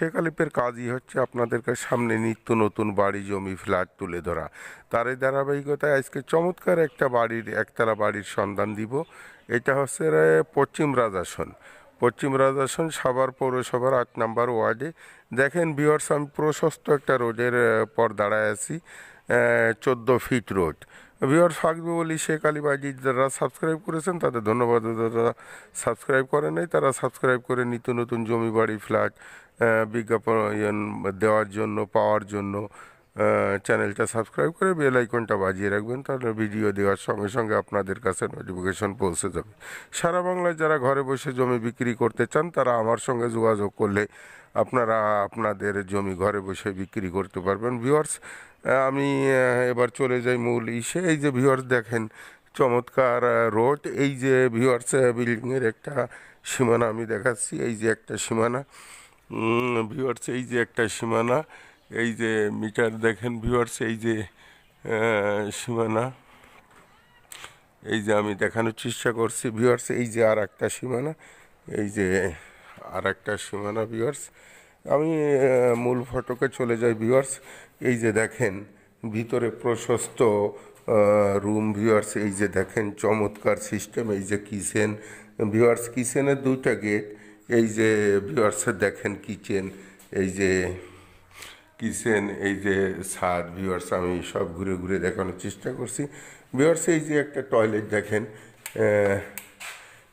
শেখ কাজই হচ্ছে আপনাদেরকে সামনে নিত্য নতুন বাড়ি, জমি, ফ্ল্যাট তুলে ধরা। তার এই ধারাবাহিকতায় আজকে চমৎকার একটা বাড়ির, একতলা বাড়ির সন্ধান দিব। এটা হচ্ছে পশ্চিম রাজাসন। পশ্চিম রাজাসন সাভার পৌরসভার আট নাম্বার ওয়ার্ডে। দেখেন ভিওর্স আমি প্রশস্ত একটা রোডের পর দাঁড়ায় আছি চোদ্দ ফিট রোড। ভিওর্স ফাঁকবে বলি শেখ আলী বাইজি যারা সাবস্ক্রাইব করেছেন, তাদের ধন্যবাদ। যারা সাবস্ক্রাইব করেন নাই, তারা সাবস্ক্রাইব করে নিত্য নতুন জমি বাড়ি, ফ্ল্যাট বিজ্ঞাপন দেওয়ার জন্য, পাওয়ার জন্য চ্যানেলটা সাবস্ক্রাইব করে বেল আইকনটা বাজিয়ে রাখবেন, তাহলে ভিডিও দেওয়ার সঙ্গে সঙ্গে আপনাদের কাছে নোটিফিকেশন পৌঁছে যাবে। সারা বাংলায় যারা ঘরে বসে জমি বিক্রি করতে চান, তারা আমার সঙ্গে যোগাযোগ করলে আপনারা আপনাদের জমি ঘরে বসে বিক্রি করতে পারবেন। ভিউয়ার্স আমি এবার চলে যাই মূল ইসে। এই যে ভিউয়ার্স দেখেন, চমৎকার রোড। এই যে ভিউয়ার্স বিল্ডিংয়ের একটা সীমানা আমি দেখাচ্ছি। এই যে একটা সীমানা। ভিউয়ার্স এই যে একটা সীমানা। এই যে মিটার দেখেন ভিউয়ার্স এই যে সীমানা। এই যে আমি দেখানোর চেষ্টা করছি ভিউয়ার্স এই যে আর একটা সীমানা, এই যে আর একটা সীমানা ভিউয়ার্স আমি মূল ফটোকে চলে যাই ভিউয়ার্স এই যে দেখেন ভিতরে প্রশস্ত রুম ভিউয়ার্স এই যে দেখেন চমৎকার সিস্টেম এই যে কিচেন ভিউয়ার্স কিচেনের দুইটা গেট এই যে ভিউয়ার্স দেখেন কিচেন এই যে কিচেন এই যে ছাদ ভিউয়ার্স আমি সব ঘুরে ঘুরে দেখানোর চেষ্টা করছি। ভিউয়ার্স এই যে একটা টয়লেট দেখেন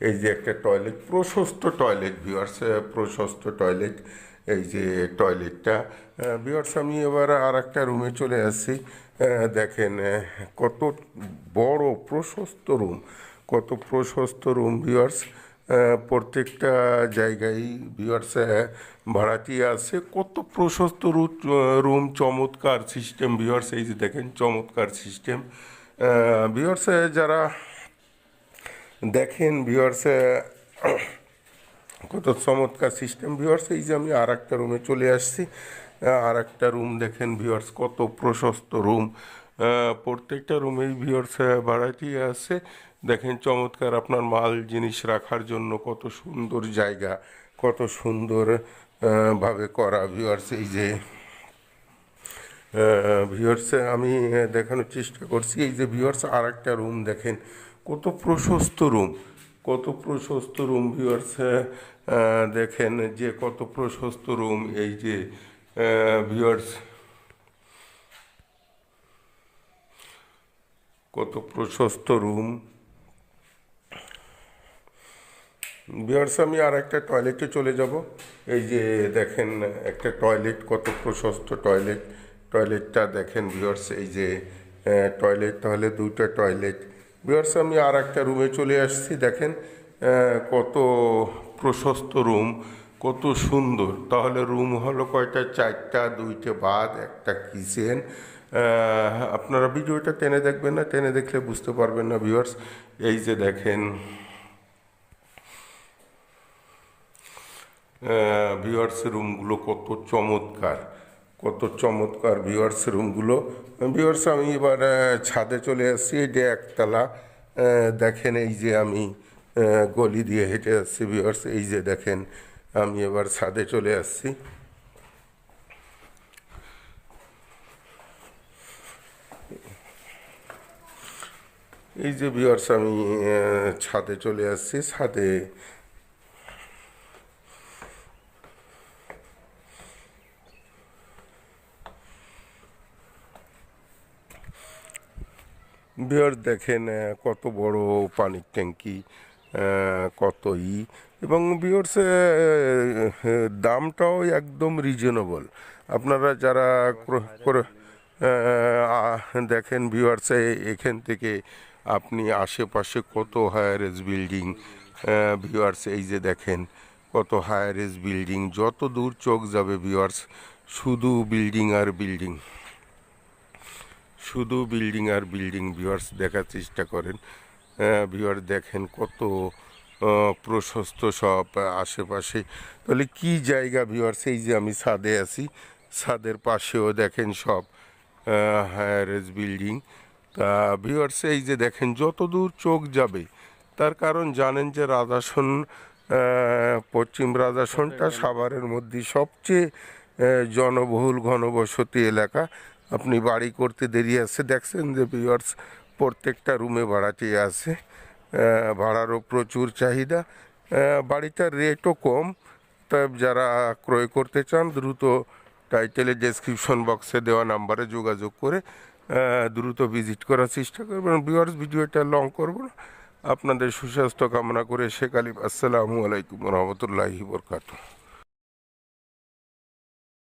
এই যে একটা টয়লেট প্রশস্ত টয়লেট ভিউয়ার্স প্রশস্ত টয়লেট এই যে টয়লেটটা ভিউয়ার্স আমি এবার আর একটা রুমে চলে আসছি। দেখেন কত বড় প্রশস্ত রুম কত প্রশস্ত রুম ভিউয়ার্স প্রত্যেকটা জায়গায় ভিউয়ার্স ভাড়াটি আছে। কত প্রশস্ত রুম চমৎকার সিস্টেম ভিউয়ার্স এই যে দেখেন, চমৎকার সিস্টেম ভিউয়ার্স যারা দেখেন ভিউয়ার্স কত চমৎকার সিস্টেম ভিউয়ার্স এই যে আমি আর রুমে চলে আসছি। আর একটা রুম দেখেন ভিউয়ার্স কত প্রশস্ত রুম প্রত্যেকটা রুমেই ভিউয়ার্স ভাড়াটি আছে। দেখেন চমৎকার আপনার মাল জিনিস রাখার জন্য কত সুন্দর জায়গা, কত সুন্দর ভাবে করা ভিউয়ার্স। এই যে ভিউয়ার্স, আমি দেখানোর চেষ্টা করছি। এই যে ভিউয়ার্স আর একটা রুম দেখেন, কত প্রশস্ত রুম কত প্রশস্ত রুম ভিউয়ার্স দেখেন যে কত প্রশস্ত রুম এই যে ভিউয়ার্স কত প্রশস্ত রুম। ভিউয়ার্স আমি আর একটা টয়লেটে চলে যাব। এই যে দেখেন, একটা টয়লেট, কত প্রশস্ত টয়লেট। টয়লেটটা দেখেন ভিউয়ার্স, এই যে টয়লেট, তাহলে দুইটা টয়লেট। ভিউয়ার্স আমি আর একটা রুমে চলে আসছি, দেখেন কত প্রশস্ত রুম, কত সুন্দর। তাহলে রুম হলো কয়টা? চারটা, দুইটা বাদ, একটা কিচেন আপনারা ভিডিওটা টেনে দেখবেন না, টেনে দেখলে বুঝতে পারবেন না ভিউয়ার্স এই যে দেখেন ভিউয়ার্স রুমগুলো কত চমৎকার কত চমৎকার ভিউয়ার্স রুমগুলো ভিউয়ার্স আমি এবার ছাদে চলে আসছি যে একতলা দেখেন এই যে আমি গলি দিয়ে হেঁটে আসছি ভিউয়ার্স এই যে দেখেন, আমি এবার ছাদে চলে আসছি। এই যে ভিউয়ার্স আমি ছাদে চলে আসছি, ছাদে। বিহার দেখেন কত বড় পানির ট্যাঙ্কি কত ই। এবং বিয়ার্স দামটাও একদম রিজনেবল আপনারা যারা দেখেন ভিউয়ার্সে এখান থেকে আপনি আশেপাশে কত হায়ারেজ বিল্ডিং ভিউয়ার্স এই যে দেখেন, কত হায়ারেজ বিল্ডিং যত দূর চোখ যাবে ভিউয়ার্স শুধু বিল্ডিং আর বিল্ডিং শুধু বিল্ডিং আর বিল্ডিং ভিউয়ার্স দেখার চেষ্টা করেন। ভিউয়ার দেখেন কত প্রশস্ত সব আশেপাশে। তাহলে কি জায়গা ভিউয়ার্স এই যে আমি ছাদে আছি, ছাদের পাশেও দেখেন সব হায়ারেজ বিল্ডিং তা ভিউয়ার্স এই যে দেখেন যত দূর চোখ যাবে তার কারণ জানেন যে রাজাসন পশ্চিম রাজাসনটা সাভারের মধ্যে সবচেয়ে জনবহুল ঘনবসতি এলাকা। আপনি বাড়ি করতে দেরি আছে দেখছেন যে ভিউয়ার্স প্রত্যেকটা রুমে ভাড়াটি আছে। ভাড়ারও প্রচুর চাহিদা। বাড়িটার রেটও কম। তবে যারা ক্রয় করতে চান দ্রুত টাইটেলের ডেসক্রিপশন বক্সে দেওয়া নাম্বারে যোগাযোগ করে দ্রুত ভিজিট করার চেষ্টা করবেন বিওয়ার্স ভিডিওটা লং করব না। আপনাদের সুস্বাস্থ্য কামনা করে শেখ আলিম, আসসালামু আলাইকুম রহমতুল্লাহি বরকাতুহ।